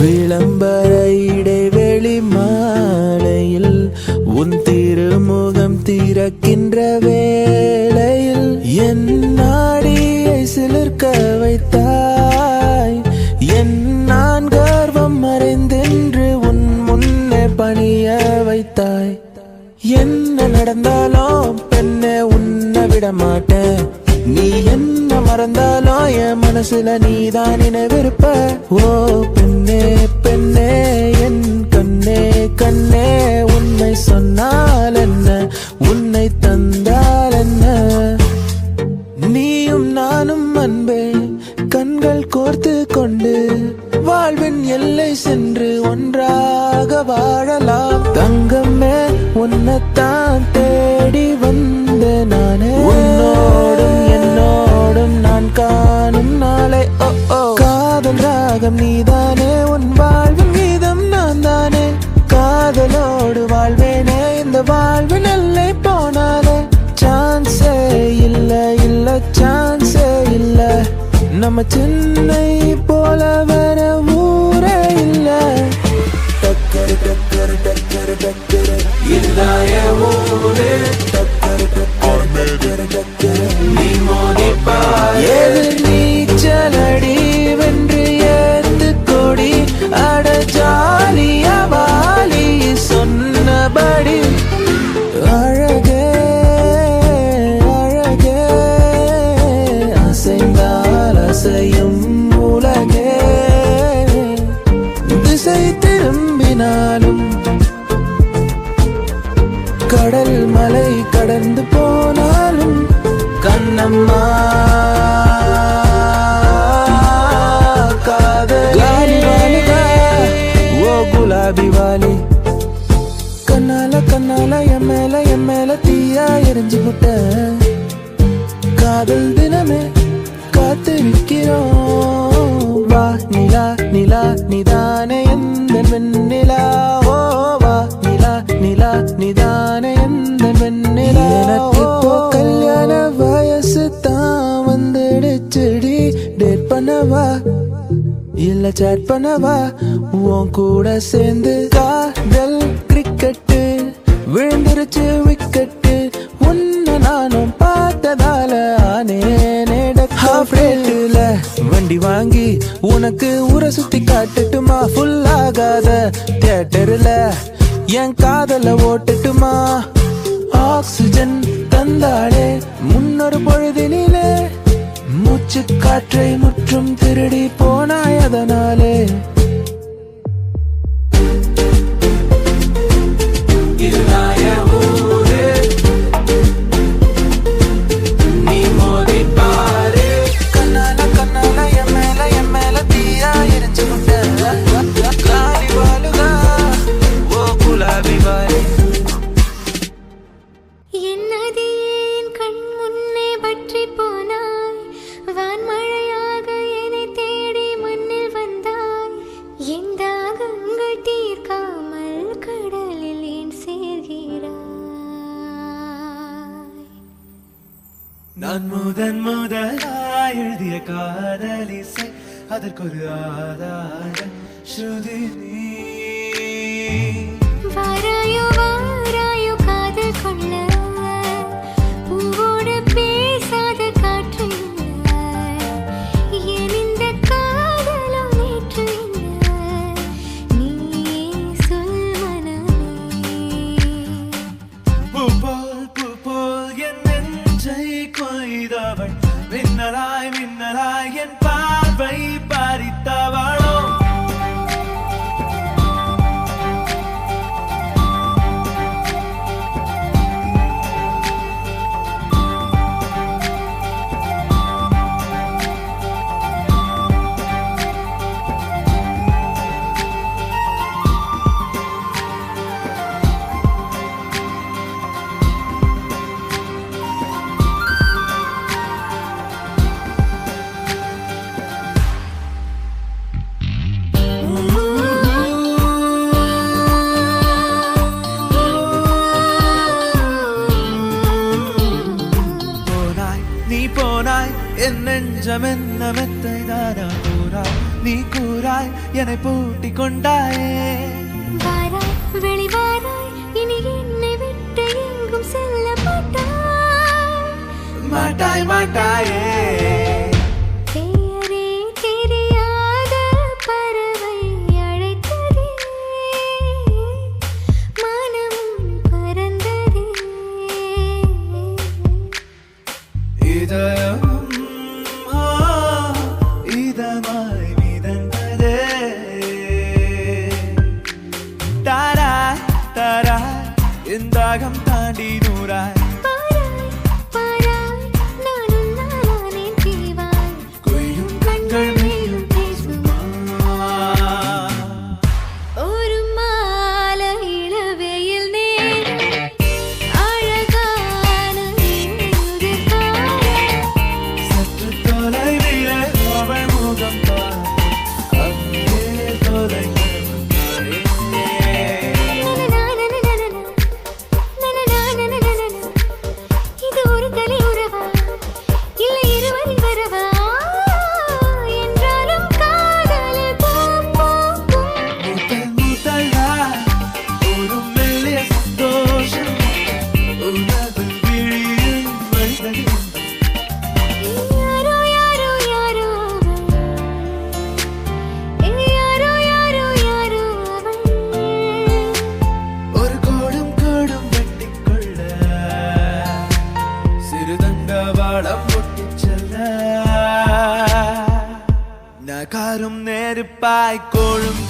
விளம்பர இடைவெளி மாலையில் உன் திருமுகம் திறக்கின்ற வேளையில் என் நாடியை சிலிர்க்க வைத்தாய். என் நான் கர்வம் மறைந்தென்று உன் முன்னே பணிய வைத்தாய். என்ன நடந்தாலும் பெண்ணே உன்னை விட மாட்டேன். நீ என்ன மறந்தாலும் என் மனசுல நீதான் நினைவிருப்ப ஓ பெண் பெண்ணே பெண்ணே என் கண்ணே கண்ணே உண்மை சொன்னால் என்ன? உன்னை தந்தால் என்ன? நீயும் நானும் அன்பே கண்கள் கோர்த்து கொண்டு வாழ்வின் எல்லை சென்று ஒன்றாக வாழலாம். தங்கமே உன்னைத்தான் நம்ம சென்னை போல வர ஊரே இல்ல. டக்கரு டக்கரு டக்கரு டக்கரு. இல்லாய ஊரே. டக்கரு டக்கரு டக்கரு டக்கரு. நீ மோதிப்பா எதிர் திசை திரும்பினாலும் கடல் மலை கடந்து போனாலும் கண்ணம்மா காதலி. ஓ குலாபி வாலி. கண்ணால கண்ணால என் மேல என் மேல தீயா எரிஞ்சு விட்ட காதல் தினமே காத்து நிற்கிறோம் வா நிலா நிலா நிதானே. வெண்ணிலா எனக்கு இப்போ கல்யாண வயசு தான் வந்துடுச்சுடி. டேட் பண்ணவா? இல்ல சாட் பண்ணவா? உன் கூட சேர்ந்து காதல் கிரிக்கெட்டு விழுந்துருச்சு விக்கெட்டு உன்னை நானும் பார்த்ததால ஆனேனே ஹாஃப் ரேட்டுல வண்டி வாங்கி உனக்கு ஊரை சுத்தி காட்டட்டுமா? ஃபுல் ஆகாத தியேட்டர்ல என் காதல ஓட்டட்டுமா? ஆக்சிஜன் தந்தாளே முன்னொரு பொழுதினிலே. மூச்சு காற்றை முற்றும் திருடி போனாய் அதனாலே. நான் முதன் முதலாய் எழுதிய காதலிசை அதற்கொரு ஆதார ஸ்ருதி நீ நெஞ்சம் என்ன மெத்தைதானா கூறாய் நீ கூறாய் என்னை பூட்டி கொண்டாயே. வெளிவாராய் இனி என்னை விட்டு எங்கும் செல்ல மாட்டாய். மாட்டாய் மாட்டாயே. 爱 பாய் கொழும்பு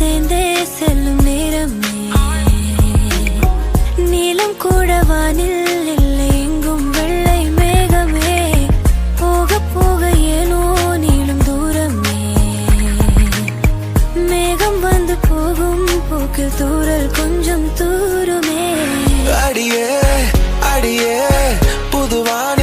சேர்ந்தே செல்லும் நேரமே. நீளம் கூட வானில் இல்லை எங்கும் வெள்ளை மேகமே. போக போக ஏனோ நீளும் தூரமே. மேகம் வந்து போகும் போக்கில் தூரல் கொஞ்சம் தூரமே. அடியே அடியே புதுவான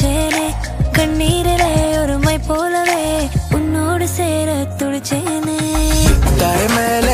நினைச்சேனே கண்ணீரிலே ஒருமை போலவே உன்னோடு சேர துடிச்சேனே. தலைமையில